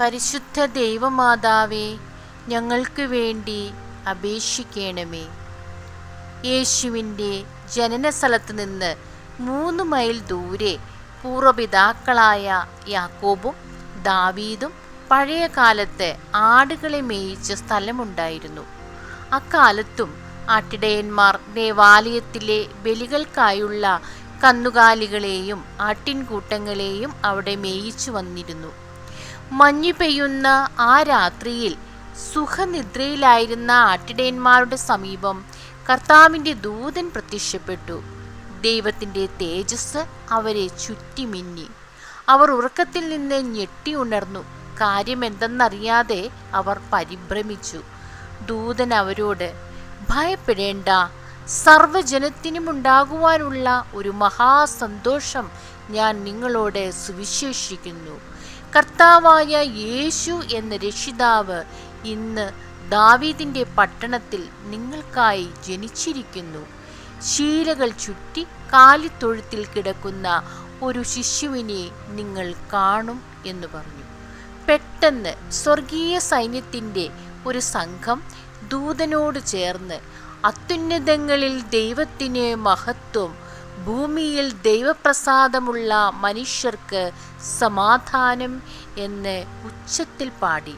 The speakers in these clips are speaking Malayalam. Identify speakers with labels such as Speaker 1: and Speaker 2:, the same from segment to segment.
Speaker 1: പരിശുദ്ധ ദൈവമാതാവേ ഞങ്ങൾക്ക് വേണ്ടി അപേക്ഷിക്കണമേ. യേശുവിന്റെ ജനനസ്ഥലത്ത് നിന്ന് മൂന്ന് മൈൽ ദൂരെ പൂർവപിതാക്കളായ യാക്കോബും ദാവീദും പഴയ കാലത്ത് ആടുകളെ മേയിച്ച സ്ഥലമുണ്ടായിരുന്നു. അക്കാലത്തും ആട്ടിടയന്മാർ ദേവാലയത്തിലെ ബലികൾക്കായുള്ള കന്നുകാലികളെയും ആട്ടിൻകൂട്ടങ്ങളെയും അവിടെ മേയിച്ചു വന്നിരുന്നു. മഞ്ഞു പെയ്യുന്ന ആ രാത്രിയിൽ സുഖനിദ്രയിലായിരുന്ന ആട്ടിടയന്മാരുടെ സമീപം കർത്താവിന്റെ ദൂതൻ പ്രത്യക്ഷപ്പെട്ടു. ദൈവത്തിന്റെ തേജസ് അവരെ ചുറ്റിമിന്നി. അവർ ഉറക്കത്തിൽ നിന്ന് ഞെട്ടി ഉണർന്നു. കാര്യമെന്തെന്നറിയാതെ അവർ പരിഭ്രമിച്ചു. ദൂതൻ അവരോട് ഭയപ്പെടേണ്ട. സർവജനത്തിനും ഉണ്ടാകുവാനുള്ള ഒരു മഹാസന്തോഷം ഞാൻ നിങ്ങളോട് സുവിശേഷിക്കുന്നു. കർത്താവായ യേശു എന്ന രക്ഷിതാവ് ഇന്ന് ദാവീദിന്റെ പട്ടണത്തിൽ നിങ്ങൾക്കായി ജനിച്ചിരിക്കുന്നു. ശീലകൾ ചുറ്റി കാലിത്തൊഴുത്തിൽ കിടക്കുന്ന ഒരു ശിശുവിനെ നിങ്ങൾ കാണും എന്ന് പറഞ്ഞു. പെട്ടെന്ന് സ്വർഗീയ സൈന്യത്തിന്റെ ഒരു സംഘം ദൂതനോട് ചേർന്ന് അത്യുന്നതങ്ങളിൽ ദൈവത്തിന് മഹത്വം ഭൂമിയിൽ ദൈവപ്രസാദമുള്ള മനുഷ്യർക്ക് സമാധാനം എന്ന് ഉച്ചത്തിൽ പാടി.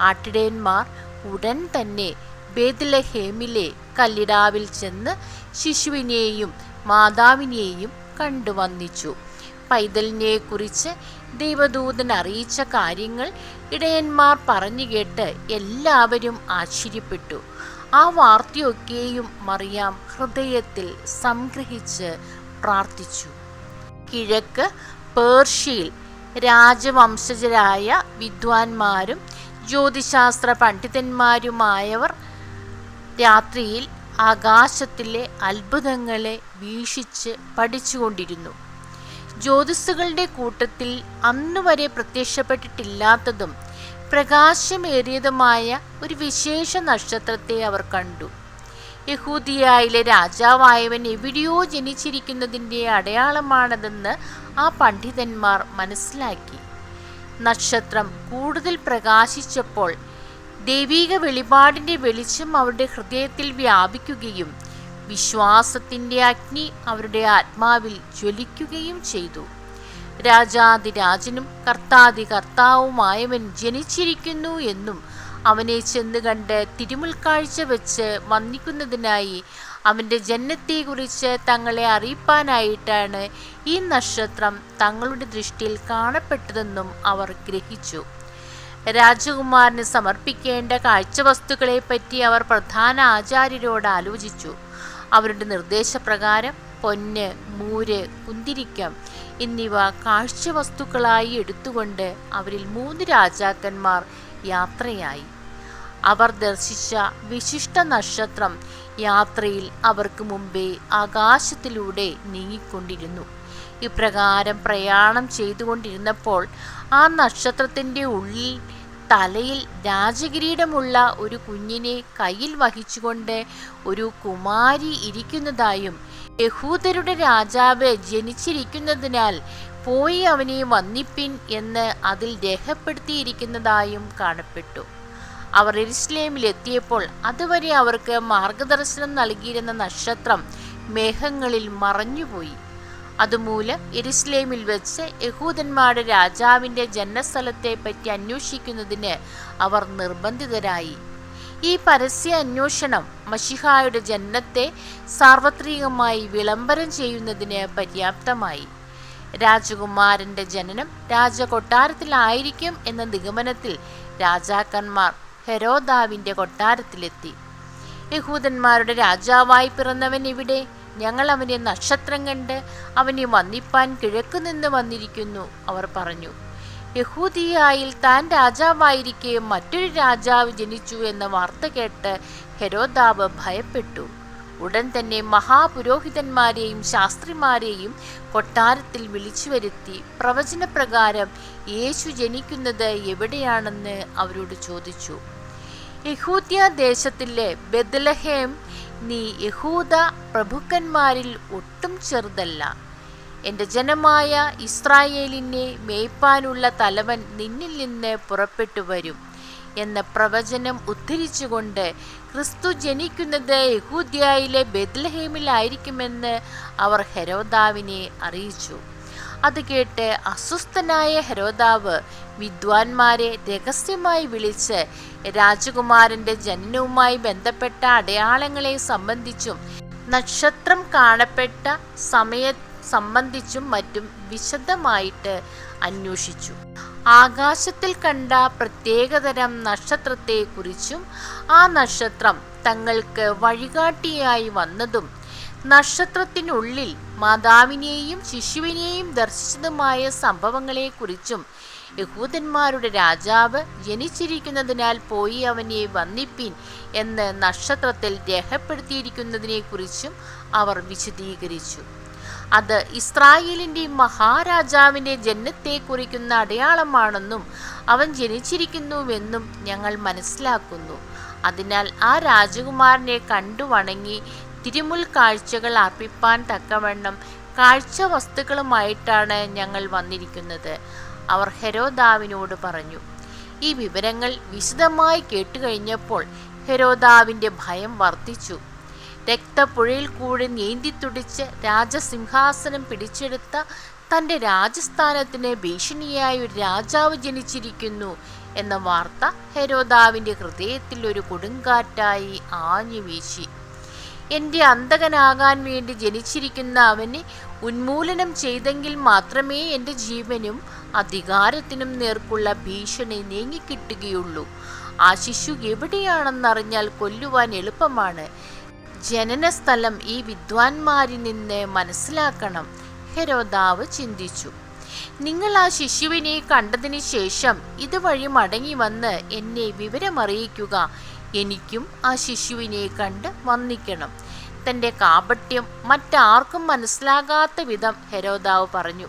Speaker 1: ആട്ടിടയന്മാർ ഉടൻ തന്നെ ബേദലഹേമിലെ കല്ലിടാവിൽ ചെന്ന് ശിശുവിനെയും മാതാവിനെയും കണ്ടുവന്നിച്ചു പൈതലിനെ കുറിച്ച് ദൈവദൂതൻ അറിയിച്ച കാര്യങ്ങൾ ഇടയന്മാർ പറഞ്ഞു കേട്ട് എല്ലാവരും ആശ്ചര്യപ്പെട്ടു. ആ വാർത്തയൊക്കെയും മറിയാം ഹൃദയത്തിൽ സംഗ്രഹിച്ച് പ്രാർത്ഥിച്ചു. കിഴക്ക് പേർഷ്യയിൽ രാജവംശജരായ വിദ്വാൻമാരും ജ്യോതിശാസ്ത്ര പണ്ഡിതന്മാരുമായവർ രാത്രിയിൽ ആകാശത്തിലെ അത്ഭുതങ്ങളെ വീക്ഷിച്ച് പഠിച്ചുകൊണ്ടിരുന്നു. ജ്യോതിസുകളുടെ കൂട്ടത്തിൽ അന്നുവരെ പ്രത്യക്ഷപ്പെട്ടിട്ടില്ലാത്തതും പ്രകാശമേറിയതുമായ ഒരു വിശേഷ നക്ഷത്രത്തെ അവർ കണ്ടു. യഹൂദിയായിലെ രാജാവായവൻ എവിടെയോ ജനിച്ചിരിക്കുന്നതിന്റെ അടയാളമാണതെന്ന് ആ പണ്ഡിതന്മാർ മനസ്സിലാക്കി. നക്ഷത്രം കൂടുതൽ പ്രകാശിച്ചപ്പോൾ ദൈവീക വെളിപാടിന്റെ വെളിച്ചം അവരുടെ ഹൃദയത്തിൽ വ്യാപിക്കുകയും വിശ്വാസത്തിന്റെ അഗ്നി അവരുടെ ആത്മാവിൽ ജ്വലിക്കുകയും ചെയ്തു. രാജാതിരാജനും കർത്താതി കർത്താവുമായവൻ ജനിച്ചിരിക്കുന്നു എന്നും അവനെ ചെന്ന് കണ്ട് തിരുമുൽക്കാഴ്ച വെച്ച് വന്ദിക്കുന്നതിനായി അവന്റെ ജന്മത്തെക്കുറിച്ച് തങ്ങളെ അറിയിപ്പാനായിട്ടാണ് ഈ നക്ഷത്രം തങ്ങളുടെ ദൃഷ്ടിയിൽ കാണപ്പെട്ടതെന്നും അവർ ഗ്രഹിച്ചു. രാജകുമാരന് സമർപ്പിക്കേണ്ട കാഴ്ചവസ്തുക്കളെപ്പറ്റി അവർ പ്രധാന ആചാര്യരോട് ആലോചിച്ചു. അവരുടെ നിർദ്ദേശപ്രകാരം പൊന്ന് മൂര് കുന്തിരിക്കം എന്നിവ കാഴ്ചവസ്തുക്കളായി എടുത്തുകൊണ്ട് അവരിൽ മൂന്ന് രാജാക്കന്മാർ യാത്രയായി. അവർ ദർശിച്ച വിശിഷ്ട നക്ഷത്രം യാത്രയിൽ അവർക്ക് മുമ്പേ ആകാശത്തിലൂടെ നീങ്ങിക്കൊണ്ടിരുന്നു. ഇപ്രകാരം പ്രയാണം ചെയ്തുകൊണ്ടിരുന്നപ്പോൾ ആ നക്ഷത്രത്തിന്റെ ഉള്ളിൽ തലയിൽ രാജകിരീടമുള്ള ഒരു കുഞ്ഞിനെ കയ്യിൽ വഹിച്ചുകൊണ്ട് ഒരു കുമാരി ഇരിക്കുന്നതായും യഹൂദരുടെ രാജാവ് ജനിച്ചിരിക്കുന്നതിനാൽ പോയി അവനെ വന്നിപ്പിൻ എന്ന് അതിൽ രേഖപ്പെടുത്തിയിരിക്കുന്നതായും കാണപ്പെട്ടു. അവർ എരിസ്ലേമിലെത്തിയപ്പോൾ അതുവരെ അവർക്ക് മാർഗദർശനം നൽകിയിരുന്ന നക്ഷത്രം മേഘങ്ങളിൽ മറഞ്ഞുപോയി. അതുമൂലം എരിസ്ലേമിൽ വെച്ച് യഹൂദന്മാരുടെ രാജാവിന്റെ ജന്മസ്ഥലത്തെ പറ്റി അന്വേഷിക്കുന്നതിന് അവർ നിർബന്ധിതരായി. ഈ പരസ്യ അന്വേഷണം മഷിഹായുടെ ജനനത്തെ സാർവത്രികമായി വിളംബരം ചെയ്യുന്നതിന് പര്യാപ്തമായി. രാജകുമാരന്റെ ജനനം രാജകൊട്ടാരത്തിലായിരിക്കും എന്ന നിഗമനത്തിൽ രാജാക്കന്മാർ ഹെരോദാവിന്റെ കൊട്ടാരത്തിലെത്തി. യഹൂദന്മാരുടെ രാജാവായി പിറന്നവൻ ഇവിടെ ഞങ്ങൾ അവനെ നക്ഷത്രം കണ്ട് അവനെ വന്നിപ്പാൻ കിഴക്ക് നിന്ന് വന്നിരിക്കുന്നു അവർ പറഞ്ഞു. യഹൂദിയായിൽ താൻ രാജാവായിരിക്കെ മറ്റൊരു രാജാവ് ജനിച്ചു എന്ന വാർത്ത കേട്ട് ഹെരോദാവ് ഭയപ്പെട്ടു. ഉടൻ തന്നെ മഹാപുരോഹിതന്മാരെയും ശാസ്ത്രിമാരെയും കൊട്ടാരത്തിൽ വിളിച്ചു വരുത്തി. പ്രവചനപ്രകാരം യേശു ജനിക്കുന്നത് എവിടെയാണെന്ന് അവരോട് ചോദിച്ചു. യഹൂദ്യ ദേശത്തിലെ ബദലഹേം നീ യഹൂദ പ്രഭുക്കന്മാരിൽ ഒട്ടും ചെറുതല്ല. എന്റെ ജനമായ ഇസ്രായേലിനെ മേയ്പാനുള്ള തലവൻ നിന്നിൽ നിന്ന് പുറപ്പെട്ടു വരും എന്ന പ്രവചനം ഉദ്ധരിച്ചുകൊണ്ട് ക്രിസ്തു ജനിക്കുന്നത് യഹൂദ്യയിലെ ബെത്ലഹേമിലായിരിക്കുമെന്ന് അവർ ഹെരോദാവിനെ അറിയിച്ചു. അത് കേട്ട് അസ്വസ്ഥനായ ഹെരോദാവ് വിദ്വാൻമാരെ രഹസ്യമായി വിളിച്ച് രാജകുമാരന്റെ ജനനവുമായി ബന്ധപ്പെട്ട അടയാളങ്ങളെ സംബന്ധിച്ചും നക്ഷത്രം കാണപ്പെട്ട സമയ സംബന്ധിച്ചും മറ്റും വിശദമായിട്ട് അന്വേഷിച്ചു. ആകാശത്തിൽ കണ്ട പ്രത്യേകതരം നക്ഷത്രത്തെക്കുറിച്ചും ആ നക്ഷത്രം തങ്ങൾക്ക് വഴികാട്ടിയായി വന്നതും നക്ഷത്രത്തിനുള്ളിൽ മാതാവിനെയും ശിശുവിനെയും ദർശിച്ചതുമായ സംഭവങ്ങളെക്കുറിച്ചും യഹൂദന്മാരുടെ രാജാവ് ജനിച്ചിരിക്കുന്നതിനാൽ പോയി അവനെ വന്നിപ്പിൻ എന്ന് നക്ഷത്രത്തിൽ രേഖപ്പെടുത്തിയിരിക്കുന്നതിനെക്കുറിച്ചും അവർ വിശദീകരിച്ചു. അത് ഇസ്രായേലിന്റെ മഹാരാജാവിന്റെ ജന്മത്തെ കുറിക്കുന്ന അടയാളമാണെന്നും അവൻ ജനിച്ചിരിക്കുന്നുവെന്നും ഞങ്ങൾ മനസ്സിലാക്കുന്നു. അതിനാൽ ആ രാജകുമാരനെ കണ്ടു വണങ്ങി തിരുമുൽ കാഴ്ചകൾ അർപ്പിപ്പാൻ തക്കവണ്ണം കാഴ്ച വസ്തുക്കളുമായിട്ടാണ് ഞങ്ങൾ വന്നിരിക്കുന്നത്. അവർ ഹെരോദാവിനോട് പറഞ്ഞു ഈ വിവരങ്ങൾ വിശദമായി കേട്ടുകഴിഞ്ഞപ്പോൾ ഹെരോദാവിന്റെ ഭയം വർദ്ധിച്ചു. രക്തപ്പുഴയിൽ കൂടി നീന്തിത്തുടിച്ച് രാജസിംഹാസനം പിടിച്ചെടുത്ത തന്റെ രാജസ്ഥാനത്തിന് ഭീഷണിയായ ഒരു രാജാവ് ജനിച്ചിരിക്കുന്നു എന്ന വാർത്ത ഹെരോദാവിന്റെ ഹൃദയത്തിൽ ഒരു കൊടുങ്കാറ്റായി ആഞ്ഞു വീശി. എന്റെ അന്തകനാകാൻ വേണ്ടി ജനിച്ചിരിക്കുന്ന അവനെ ഉന്മൂലനം ചെയ്തെങ്കിൽ മാത്രമേ എന്റെ ജീവനും അധികാരത്തിനും നേർക്കുള്ള ഭീഷണി നീങ്ങിക്കിട്ടുകയുള്ളൂ. ആ ശിശു എവിടെയാണെന്നറിഞ്ഞാൽ കൊല്ലുവാൻ എളുപ്പമാണ്. ജനനസ്ഥലം ഈ വിദ്വാൻമാരിൽ നിന്ന് മനസ്സിലാക്കണം ഹെരോദാവ് ചിന്തിച്ചു. നിങ്ങൾ ആ ശിശുവിനെ കണ്ടതിന് ശേഷം ഇതുവഴി മടങ്ങി വന്ന് എന്നെ വിവരമറിയിക്കുക. എനിക്കും ആ ശിശുവിനെ കണ്ട് വന്നിക്കണം തന്റെ കാപട്യം മറ്റാർക്കും മനസ്സിലാകാത്ത വിധം ഹെരോദാവ് പറഞ്ഞു.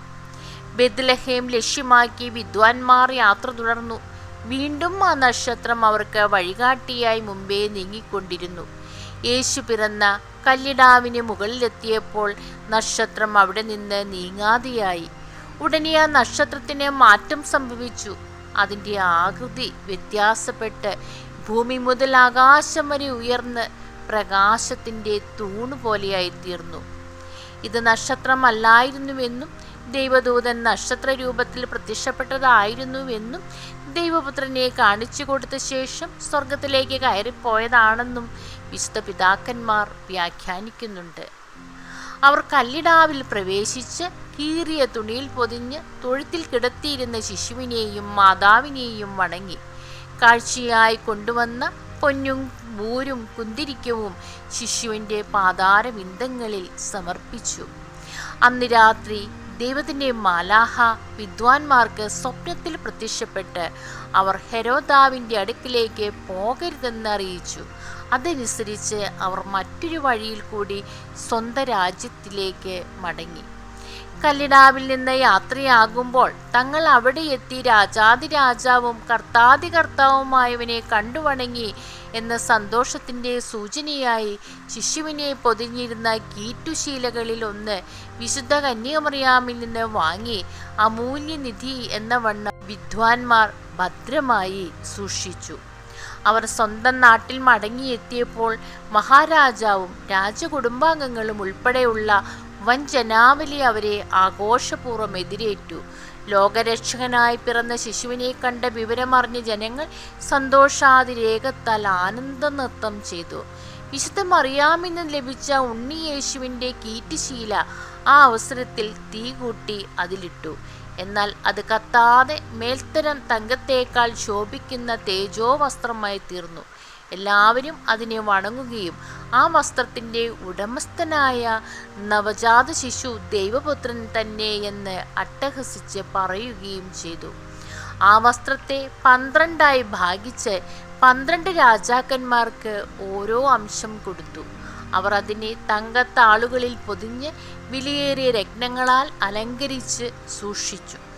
Speaker 1: ബെദ്ലഹേം ലക്ഷ്യമാക്കി വിദ്വാൻമാർ യാത്ര തുടർന്നു. വീണ്ടും ആ നക്ഷത്രം അവർക്ക് വഴികാട്ടിയായി മുമ്പേ നീങ്ങിക്കൊണ്ടിരുന്നു. യേശു പിറന്ന കല്ലിടാവിന് മുകളിലെത്തിയപ്പോൾ നക്ഷത്രം അവിടെ നിന്ന് നീങ്ങാതെയായി. ഉടനെ ആ നക്ഷത്രത്തിന് മാറ്റം സംഭവിച്ചു. അതിന്റെ ആകൃതി വ്യത്യാസപ്പെട്ട് ഭൂമി മുതൽ ആകാശം വരെ ഉയർന്ന് പ്രകാശത്തിന്റെ തൂണ് പോലെയായി തീർന്നു ഇത് നക്ഷത്രമല്ലായിരുന്നുവെന്നും ദൈവദൂതൻ നക്ഷത്ര രൂപത്തിൽ പ്രത്യക്ഷപ്പെട്ടതായിരുന്നുവെന്നും ദൈവപുത്രനെ കാണിച്ചു കൊടുത്ത ശേഷം സ്വർഗത്തിലേക്ക് കയറിപ്പോയതാണെന്നും വിശുദ്ധ പിതാക്കന്മാർ വ്യാഖ്യാനിക്കുന്നുണ്ട്. അവർ കല്ലിടാവിൽ പ്രവേശിച്ച് കീറിയ തുണിയിൽ പൊതിഞ്ഞ് തൊഴുത്തിൽ കിടത്തിയിരുന്ന ശിശുവിനെയും മാതാവിനെയും വണങ്ങി. കാഴ്ചയായി കൊണ്ടുവന്ന പൊന്നും മൂരും കുന്തിരിക്കവും ശിശുവിന്റെ പാതാരവിന്ദങ്ങളിൽ സമർപ്പിച്ചു. അന്ന് രാത്രി ദൈവത്തിന്റെ മാലാഹ വിദ്വാൻമാർക്ക് സ്വപ്നത്തിൽ പ്രത്യക്ഷപ്പെട്ട് അവർ ഹെരോദാവിന്റെ അടുക്കിലേക്ക് പോകരുതെന്ന് അറിയിച്ചു അതനുസരിച്ച് അവർ മറ്റൊരു വഴിയിൽ കൂടി സ്വന്തം രാജ്യത്തിലേക്ക് മടങ്ങി. കല്ലിടാവിൽ നിന്ന് യാത്രയാകുമ്പോൾ തങ്ങൾ അവിടെ എത്തി രാജാതി രാജാവും കർത്താതി കർത്താവുമായവനെ കണ്ടുവണങ്ങി എന്ന സന്തോഷത്തിന്റെ സൂചനയായി ശിശുവിനെ പൊതിഞ്ഞിരുന്ന കീറ്റുശീലകളിൽ ഒന്ന് വിശുദ്ധ കന്യാമറിയാമിൽ നിന്ന് വാങ്ങി അമൂല്യനിധി എന്ന വണ്ണം വിദ്വാൻമാർ ഭദ്രമായി സൂക്ഷിച്ചു. അവർ സ്വന്തം നാട്ടിൽ മടങ്ങിയെത്തിയപ്പോൾ മഹാരാജാവും രാജകുടുംബാംഗങ്ങളും ഉൾപ്പെടെയുള്ള വൻ ജനാവലി അവരെ ആഘോഷപൂർവം എതിരേറ്റു. ലോകരക്ഷകനായി പിറന്ന ശിശുവിനെ കണ്ട വിവരമറിഞ്ഞ ജനങ്ങൾ സന്തോഷാതിരേകത്താൽ ആനന്ദ നൃത്തം ചെയ്തു. വിശുദ്ധ മറിയാമിന്ന് ലഭിച്ച ഉണ്ണിയേശുവിന്റെ കീറ്റുശീല ആ അവസരത്തിൽ തീ കൂട്ടി അതിലിട്ടു. എന്നാൽ അത് കത്താതെ മേൽത്തരം തങ്കത്തേക്കാൾ ശോഭിക്കുന്ന തേജോവസ്ത്രമായി തീർന്നു. എല്ലാവരും അതിനെ വണങ്ങുകയും ആ വസ്ത്രത്തിന്റെ ഉടമസ്ഥനായ നവജാത ശിശു ദൈവപുത്രൻ തന്നെ എന്ന് അട്ടഹസിച്ച് പറയുകയും ചെയ്തു. ആ വസ്ത്രത്തെ പന്ത്രണ്ടായി ഭാഗിച്ച് പന്ത്രണ്ട് രാജാക്കന്മാർക്ക് ഓരോ അംശം കൊടുത്തു. അവർ അതിനെ തങ്കത്താളുകളിൽ പൊതിഞ്ഞ് വിലയേറിയ രത്നങ്ങളാൽ അലങ്കരിച്ച് സൂക്ഷിച്ചു.